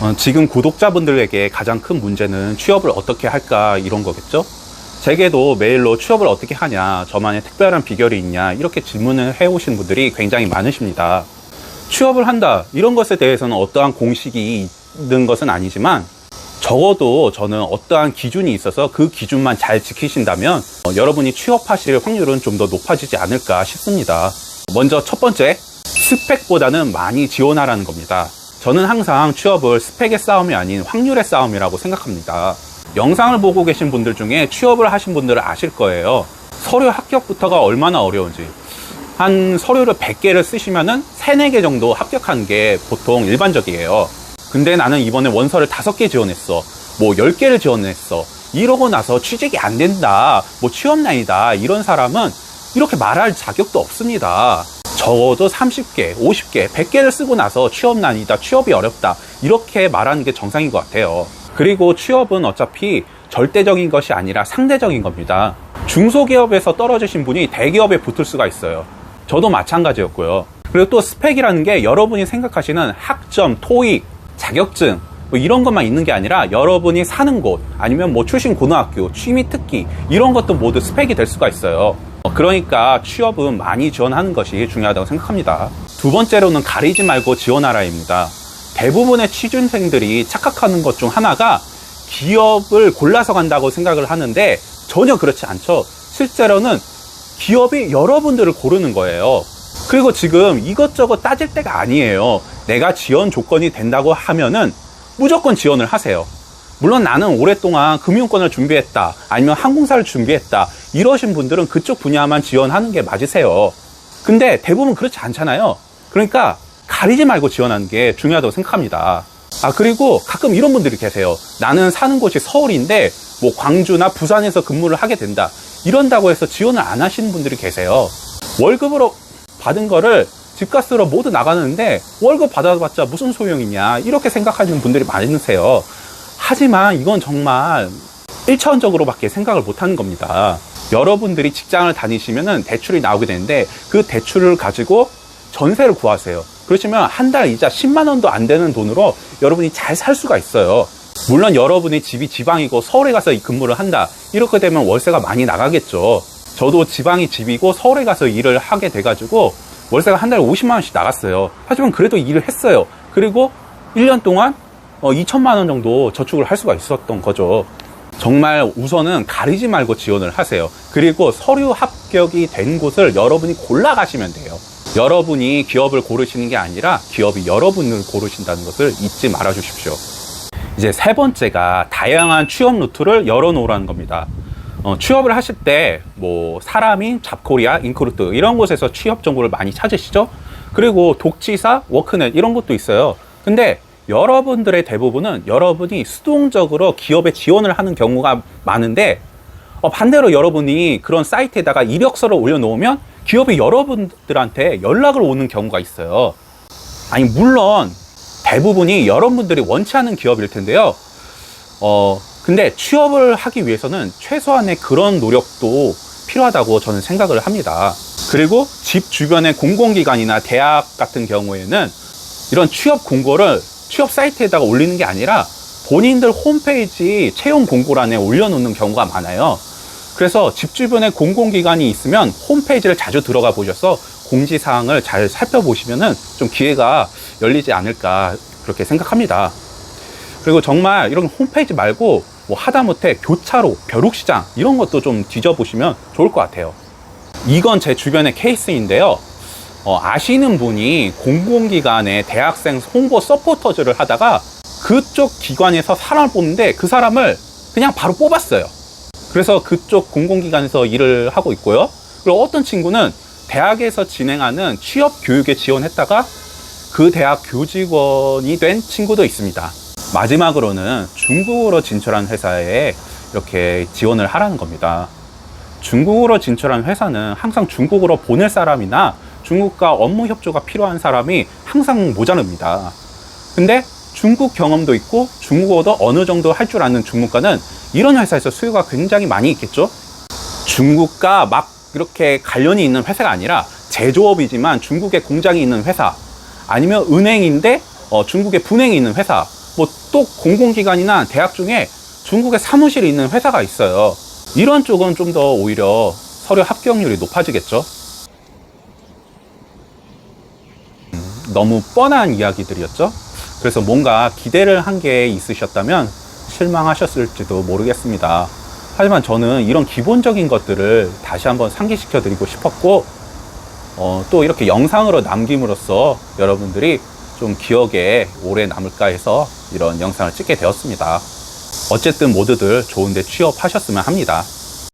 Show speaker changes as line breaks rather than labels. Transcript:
어, 지금 구독자분들에게 가장 큰 문제는 취업을 어떻게 할까 이런 거겠죠? 제게도 메일로 취업을 어떻게 하냐, 저만의 특별한 비결이 있냐, 이렇게 질문을 해오신 분들이 굉장히 많으십니다. 취업을 한다, 이런 것에 대해서는 어떠한 공식이 있는 것은 아니지만, 적어도 저는 어떠한 기준이 있어서 그 기준만 잘 지키신다면, 어, 여러분이 취업하실 확률은 좀 더 높아지지 않을까 싶습니다. 먼저 첫 번째, 스펙보다는 많이 지원하라는 겁니다. 저는 항상 취업을 스펙의 싸움이 아닌 확률의 싸움이라고 생각합니다. 영상을 보고 계신 분들 중에 취업을 하신 분들은 아실 거예요. 서류 합격부터가 얼마나 어려운지. 한 서류를 100개를 쓰시면은 3, 4개 정도 합격한 게 보통 일반적이에요. 근데 나는 이번에 원서를 5개 지원했어. 뭐 10개를 지원했어. 이러고 나서 취직이 안 된다. 뭐 취업 난이다. 이런 사람은 이렇게 말할 자격도 없습니다. 적어도 30개, 50개, 100개를 쓰고 나서 취업난이다, 취업이 어렵다. 이렇게 말하는 게 정상인 것 같아요. 그리고 취업은 어차피 절대적인 것이 아니라 상대적인 겁니다. 중소기업에서 떨어지신 분이 대기업에 붙을 수가 있어요. 저도 마찬가지였고요. 그리고 또 스펙이라는 게 여러분이 생각하시는 학점, 토익, 자격증, 뭐 이런 것만 있는 게 아니라 여러분이 사는 곳, 아니면 뭐 출신 고등학교, 취미 특기, 이런 것도 모두 스펙이 될 수가 있어요. 그러니까 취업은 많이 지원하는 것이 중요하다고 생각합니다. 두 번째로는 가리지 말고 지원하라입니다. 대부분의 취준생들이 착각하는 것 중 하나가 기업을 골라서 간다고 생각을 하는데 전혀 그렇지 않죠. 실제로는 기업이 여러분들을 고르는 거예요. 그리고 지금 이것저것 따질 때가 아니에요. 내가 지원 조건이 된다고 하면은 무조건 지원을 하세요. 물론 나는 오랫동안 금융권을 준비했다. 아니면 항공사를 준비했다. 이러신 분들은 그쪽 분야만 지원하는 게 맞으세요. 근데 대부분 그렇지 않잖아요. 그러니까 가리지 말고 지원하는 게 중요하다고 생각합니다. 아, 그리고 가끔 이런 분들이 계세요. 나는 사는 곳이 서울인데 뭐 광주나 부산에서 근무를 하게 된다. 이런다고 해서 지원을 안 하시는 분들이 계세요. 월급으로 받은 거를 집값으로 모두 나가는데 월급 받아봤자 무슨 소용이냐. 이렇게 생각하시는 분들이 많으세요. 하지만 이건 정말 1차원적으로 밖에 생각을 못 하는 겁니다. 여러분들이 직장을 다니시면 대출이 나오게 되는데 그 대출을 가지고 전세를 구하세요. 그렇지만 한달 이자 10만 원도 안 되는 돈으로 여러분이 잘 살 수가 있어요. 물론 여러분이 집이 지방이고 서울에 가서 근무를 한다. 이렇게 되면 월세가 많이 나가겠죠. 저도 지방이 집이고 서울에 가서 일을 하게 돼가지고 월세가 한 달에 50만 원씩 나갔어요. 하지만 그래도 일을 했어요. 그리고 1년 동안 2천만 원 정도 저축을 할 수가 있었던 거죠. 정말 우선은 가리지 말고 지원을 하세요. 그리고 서류 합격이 된 곳을 여러분이 골라가시면 돼요. 여러분이 기업을 고르시는 게 아니라 기업이 여러분을 고르신다는 것을 잊지 말아 주십시오. 이제 세 번째가 다양한 취업 루트를 열어놓으라는 겁니다. 어, 취업을 하실 때 뭐 사람인 잡코리아, 인크루트 이런 곳에서 취업 정보를 많이 찾으시죠? 그리고 독지사, 워크넷 이런 것도 있어요. 근데 여러분들의 대부분은 여러분이 수동적으로 기업에 지원을 하는 경우가 많은데 어, 반대로 여러분이 그런 사이트에다가 이력서를 올려놓으면 기업이 여러분들한테 연락을 오는 경우가 있어요. 아니 물론 대부분이 여러분들이 원치 않는 기업일 텐데요. 어 근데 취업을 하기 위해서는 최소한의 그런 노력도 필요하다고 저는 생각을 합니다. 그리고 집 주변의 공공기관이나 대학 같은 경우에는 이런 취업 공고를 취업 사이트에다가 올리는 게 아니라 본인들 홈페이지 채용 공고란에 올려놓는 경우가 많아요. 그래서 집 주변에 공공기관이 있으면 홈페이지를 자주 들어가 보셔서 공지사항을 잘 살펴보시면은 좀 기회가 열리지 않을까 그렇게 생각합니다. 그리고 정말 이런 홈페이지 말고 뭐 하다못해 교차로, 벼룩시장 이런 것도 좀 뒤져보시면 좋을 것 같아요. 이건 제 주변의 케이스인데요. 어, 아시는 분이 공공기관의 대학생 홍보 서포터즈를 하다가 그쪽 기관에서 사람을 뽑는데 그 사람을 그냥 바로 뽑았어요. 그래서 그쪽 공공기관에서 일을 하고 있고요. 그리고 어떤 친구는 대학에서 진행하는 취업 교육에 지원했다가 그 대학 교직원이 된 친구도 있습니다. 마지막으로는 중국으로 진출한 회사에 이렇게 지원을 하라는 겁니다. 중국으로 진출한 회사는 항상 중국으로 보낼 사람이나 중국과 업무 협조가 필요한 사람이 항상 모자릅니다. 근데 중국 경험도 있고 중국어도 어느 정도 할 줄 아는 중국과는 이런 회사에서 수요가 굉장히 많이 있겠죠? 중국과 막 이렇게 관련이 있는 회사가 아니라 제조업이지만 중국에 공장이 있는 회사 아니면 은행인데 어, 중국에 분행이 있는 회사 뭐 또 공공기관이나 대학 중에 중국에 사무실이 있는 회사가 있어요. 이런 쪽은 좀 더 오히려 서류 합격률이 높아지겠죠. 너무 뻔한 이야기들이었죠. 그래서 뭔가 기대를 한 게 있으셨다면 실망하셨을지도 모르겠습니다. 하지만 저는 이런 기본적인 것들을 다시 한번 상기시켜 드리고 싶었고, 어, 또 이렇게 영상으로 남김으로써 여러분들이 좀 기억에 오래 남을까 해서 이런 영상을 찍게 되었습니다. 어쨌든 모두들 좋은데 취업하셨으면 합니다.